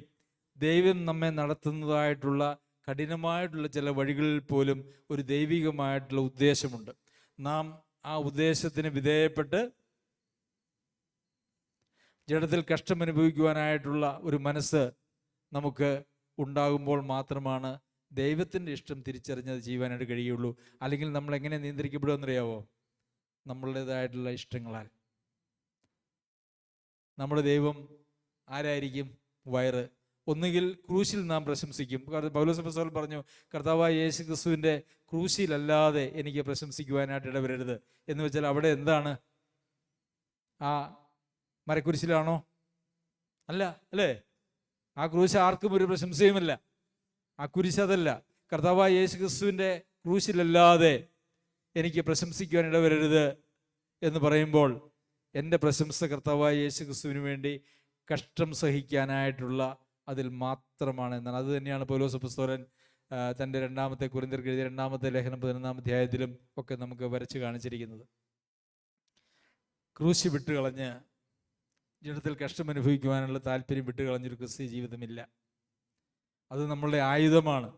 ദൈവം നമ്മെ നടത്തുന്നതായിട്ടുള്ള കഠിനമായിട്ടുള്ള ചില വഴികളിൽ പോലും ഒരു ദൈവികമായിട്ടുള്ള ഉദ്ദേശമുണ്ട്. നാം ആ ഉദ്ദേശത്തിന് വിധേയപ്പെട്ട് ജഡത്തിൽ കഷ്ടം അനുഭവിക്കുവാനായിട്ടുള്ള ഒരു മനസ്സ് നമുക്ക് ഉണ്ടാകുമ്പോൾ മാത്രമാണ് ദൈവത്തിന്റെ ഇഷ്ടം തിരിച്ചറിഞ്ഞത് ചെയ്യുവാനായിട്ട് കഴിയുള്ളൂ. അല്ലെങ്കിൽ നമ്മൾ എങ്ങനെ നിയന്ത്രിക്കപ്പെടുമെന്നറിയാവോ നമ്മളുടേതായിട്ടുള്ള ഇഷ്ടങ്ങളാൽ. നമ്മുടെ ദൈവം ആരായിരിക്കും? വയറ്. ഒന്നുകിൽ ക്രൂശിൽ നാം പ്രശംസിക്കും. കാരണം പൗലോസഫസോൽ പറഞ്ഞു കർത്താവായ യേശു ക്രിസ്തുവിന്റെ ക്രൂശിലല്ലാതെ എനിക്ക് പ്രശംസിക്കുവാനായിട്ട് ഇടവരരുത്. എന്ന് വെച്ചാൽ അവിടെ എന്താണ്? ആ മരക്കുരിശിലാണോ? അല്ല അല്ലേ? ആ ക്രൂശ് ആർക്കും ഒരു പ്രശംസയുമല്ല. ആ കുരിശ് അതല്ല. കർത്താവായ യേശു ക്രിസ്തുവിന്റെ ക്രൂശിലല്ലാതെ എനിക്ക് പ്രശംസിക്കുവാൻ ഇടവരരുത് എന്ന് പറയുമ്പോൾ എന്റെ പ്രശംസ കർത്താവായ യേശു ക്രിസ്തുവിന് വേണ്ടി കഷ്ടം സഹിക്കാനായിട്ടുള്ള അതിൽ മാത്രമാണ് എന്നാണ്. അത് തന്നെയാണ് പൗലോസ് പുസ്തകൻ തന്റെ രണ്ടാമത്തെ കുറിന്തർക്ക് എഴുതിയ രണ്ടാമത്തെ ലേഖനം പതിനൊന്നാം അധ്യായത്തിലും ഒക്കെ നമുക്ക് വരച്ച് കാണിച്ചിരിക്കുന്നത്. ക്രൂശി വിട്ടുകളഞ്ഞ് ജീവിതത്തിൽ കഷ്ടം അനുഭവിക്കുവാനുള്ള താല്പര്യം വിട്ടുകളഞ്ഞൊരു ക്രിസ്തീയ ജീവിതമില്ല. അത് നമ്മളുടെ ആയുധമാണ്.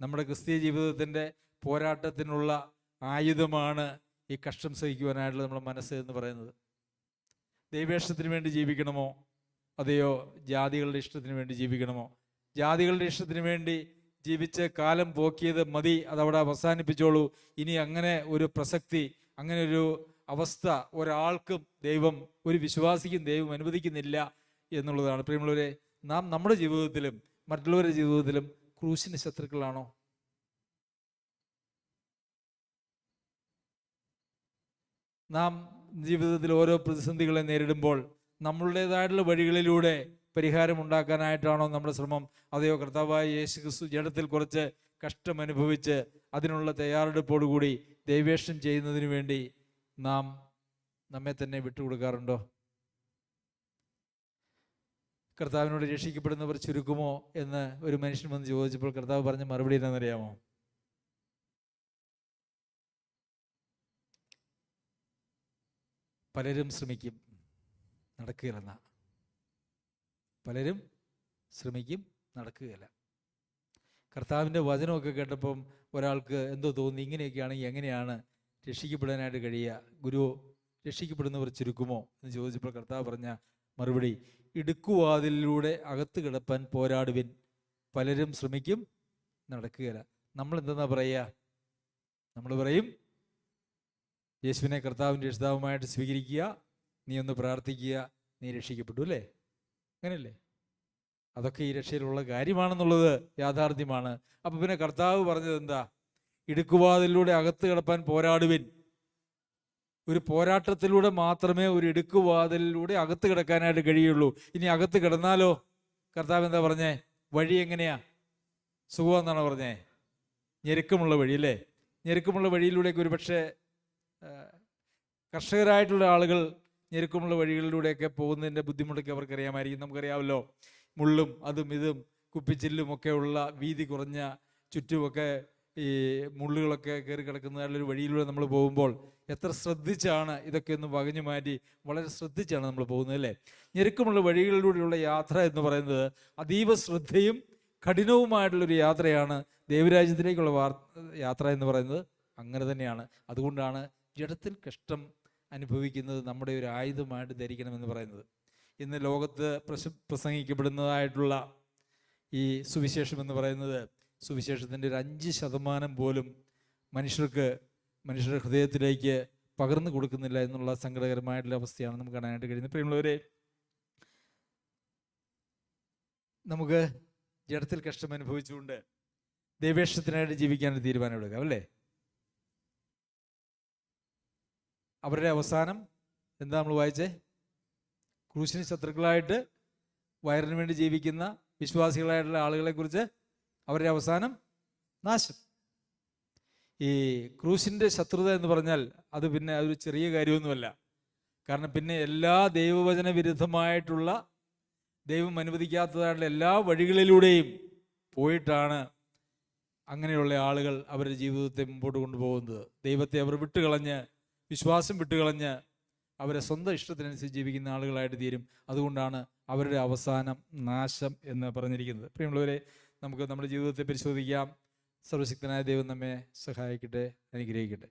നമ്മുടെ ക്രിസ്തീയ ജീവിതത്തിന്റെ പോരാട്ടത്തിനുള്ള ആയുധമാണ് ഈ കഷ്ടം സഹിക്കുവാനായിട്ടുള്ള നമ്മുടെ മനസ്സ് എന്ന് പറയുന്നത്. ദൈവേഷത്തിന് വേണ്ടി ജീവിക്കണമോ? അതെയോ? ജാതികളുടെ ഇഷ്ടത്തിന് വേണ്ടി ജീവിക്കണമോ? ജാതികളുടെ ഇഷ്ടത്തിന് വേണ്ടി ജീവിച്ച് കാലം പോക്കിയത് മതി. അതവിടെ അവസാനിപ്പിച്ചോളൂ. ഇനി അങ്ങനെ ഒരു പ്രസക്തി അങ്ങനെ ഒരു അവസ്ഥ ഒരാൾക്കും ദൈവം ഒരു വിശ്വാസിക്കും ദൈവം അനുവദിക്കുന്നില്ല എന്നുള്ളതാണ്. പ്രിയമുള്ളവരെ നാം നമ്മുടെ ജീവിതത്തിലും മറ്റുള്ളവരുടെ ജീവിതത്തിലും ക്രൂശിന് ശത്രുക്കളാണോ? നാം ജീവിതത്തിൽ ഓരോ പ്രതിസന്ധികളെ നേരിടുമ്പോൾ നമ്മളുടേതായിട്ടുള്ള വഴികളിലൂടെ പരിഹാരം ഉണ്ടാക്കാനായിട്ടാണോ നമ്മുടെ ശ്രമം? അതെയോ കർത്താവായ യേശു ക്രിസ്തു ജഡത്തിൽ കുറച്ച് കഷ്ടം അനുഭവിച്ച് അതിനുള്ള തയ്യാറെടുപ്പോടുകൂടി ദൈവേഷം ചെയ്യുന്നതിന് വേണ്ടി നാം നമ്മെ തന്നെ വിട്ടുകൊടുക്കാറുണ്ടോ? കർത്താവിനോട് രക്ഷിക്കപ്പെടുന്നവർ ചുരുക്കുമോ എന്ന് ഒരു മനുഷ്യൻ വന്ന് ചോദിച്ചപ്പോൾ കർത്താവ് പറഞ്ഞ മറുപടി എന്താണെന്നറിയാമോ? പലരും ശ്രമിക്കും. നടക്കുകയില്ലെന്ന. പലരും ശ്രമിക്കും നടക്കുകയില്ല. കർത്താവിന്റെ വചനമൊക്കെ കേട്ടപ്പം ഒരാൾക്ക് എന്തോ തോന്നി ഇങ്ങനെയൊക്കെയാണെങ്കിൽ എങ്ങനെയാണ് രക്ഷിക്കപ്പെടാനായിട്ട് കഴിയുക? ഗുരു രക്ഷിക്കപ്പെടുന്നവർ ചുരുക്കുമോ? എന്ന് ചോദിച്ചപ്പോൾ കർത്താവ് പറഞ്ഞ മറുപടി ഇടുക്കുവാതിലൂടെ അകത്ത് കിടപ്പാൻ പോരാടുവിൻ. പലരും ശ്രമിക്കും നടക്കുകയില്ല. നമ്മൾ എന്തെന്നാ പറയുക? നമ്മൾ പറയും യേശുവിനെ കർത്താവിന്റെ രക്ഷിതാവുമായിട്ട് സ്വീകരിക്കുക നീ ഒന്ന് പ്രാർത്ഥിക്കുക നീ രക്ഷിക്കപ്പെട്ടു അല്ലേ? അങ്ങനെയല്ലേ? അതൊക്കെ ഈ രക്ഷയിലുള്ള കാര്യമാണെന്നുള്ളത് യാഥാർത്ഥ്യമാണ്. അപ്പം പിന്നെ കർത്താവ് പറഞ്ഞത് എന്താ? ഇടുക്കുവാതിലൂടെ അകത്ത് കിടപ്പാൻ പോരാടുവിൻ. ഒരു പോരാട്ടത്തിലൂടെ മാത്രമേ ഒരു ഇടുക്കുവാതിലൂടെ അകത്ത് കിടക്കാനായിട്ട് കഴിയുള്ളൂ. ഇനി അകത്ത് കിടന്നാലോ? കർത്താവ് എന്താ പറഞ്ഞേ? വഴി എങ്ങനെയാ? സുഖം എന്നാണ് പറഞ്ഞേ? ഞെരുക്കമുള്ള വഴി അല്ലേ? ഞെരുക്കമുള്ള വഴിയിലൂടെയൊക്കെ ഒരു പക്ഷേ കർഷകരായിട്ടുള്ള ആളുകൾ ഞെരുക്കമുള്ള വഴികളിലൂടെയൊക്കെ പോകുന്നതിന്റെ ബുദ്ധിമുട്ടൊക്കെ അവർക്കറിയാമായിരിക്കും. നമുക്കറിയാമല്ലോ മുള്ളും അതും ഇതും കുപ്പിച്ചില്ലും ഒക്കെ ഉള്ള വീതി കുറഞ്ഞ ചുറ്റുമൊക്കെ ഈ മുള്ളുകളൊക്കെ കയറി കിടക്കുന്ന ഒരു വഴിയിലൂടെ നമ്മൾ പോകുമ്പോൾ എത്ര ശ്രദ്ധിച്ചാണ് ഇതൊക്കെ ഒന്ന് വകഞ്ഞു മാറ്റി വളരെ ശ്രദ്ധിച്ചാണ് നമ്മൾ പോകുന്നത് അല്ലേ? ഞെരുക്കമുള്ള വഴികളിലൂടെയുള്ള യാത്ര എന്ന് പറയുന്നത് അതീവ ശ്രദ്ധയും കഠിനവുമായിട്ടുള്ളൊരു യാത്രയാണ് ദേവരാജ്യത്തിലേക്കുള്ള യാത്ര എന്ന് പറയുന്നത്. അങ്ങനെ തന്നെയാണ്. അതുകൊണ്ടാണ് ജഡത്തിൽ കഷ്ടം അനുഭവിക്കുന്നത് നമ്മുടെ ഒരു ആയുധമായിട്ട് ധരിക്കണമെന്ന് പറയുന്നത്. ഇന്ന് ലോകത്ത് പ്രശ പ്രസംഗിക്കപ്പെടുന്നതായിട്ടുള്ള ഈ സുവിശേഷം എന്ന് പറയുന്നത് സുവിശേഷത്തിന്റെ ഒരു അഞ്ച് ശതമാനം പോലും മനുഷ്യർക്ക് മനുഷ്യരുടെ ഹൃദയത്തിലേക്ക് പകർന്നു കൊടുക്കുന്നില്ല എന്നുള്ള സങ്കടകരമായിട്ടുള്ള അവസ്ഥയാണ് നമുക്ക് കാണാനായിട്ട് കഴിയുന്നത്. പ്രിയമുള്ളവരെ നമുക്ക് ജഡത്തിൽ കഷ്ടം അനുഭവിച്ചുകൊണ്ട് ദൈവേഷത്തിനായിട്ട് ജീവിക്കാൻ തീരുമാനമെടുക്കാം അല്ലേ? അവരുടെ അവസാനം എന്താ നമ്മൾ വായിച്ചേ? ക്രൂശിന് ശത്രുക്കളായിട്ട് വയറിന് വേണ്ടി ജീവിക്കുന്ന വിശ്വാസികളായിട്ടുള്ള ആളുകളെക്കുറിച്ച് അവരുടെ അവസാനം നാശം. ഈ ക്രൂശിന്റെ ശത്രുത എന്ന് പറഞ്ഞാൽ അത് പിന്നെ അതൊരു ചെറിയ കാര്യമൊന്നുമല്ല. കാരണം പിന്നെ എല്ലാ ദൈവവചന വിരുദ്ധമായിട്ടുള്ള ദൈവം അനുവദിക്കാത്തതായിട്ടുള്ള എല്ലാ വഴികളിലൂടെയും പോയിട്ടാണ് അങ്ങനെയുള്ള ആളുകൾ അവരുടെ ജീവിതത്തെ മുമ്പോട്ട് കൊണ്ടുപോകുന്നത്. ദൈവത്തെ അവർ വിട്ടുകളഞ്ഞ് വിശ്വാസം വിട്ടുകളഞ്ഞ് അവരെ സ്വന്തം ഇഷ്ടത്തിനനുസരിച്ച് ജീവിക്കുന്ന ആളുകളായിട്ട് തീരും. അതുകൊണ്ടാണ് അവരുടെ അവസാനം നാശം എന്ന് പറഞ്ഞിരിക്കുന്നത്. പ്രിയമുള്ളവരെ നമുക്ക് നമ്മുടെ ജീവിതത്തെ പരിശോധിക്കാം. സർവശക്തനായ ദൈവം നമ്മെ സഹായിക്കട്ടെ അനുഗ്രഹിക്കട്ടെ.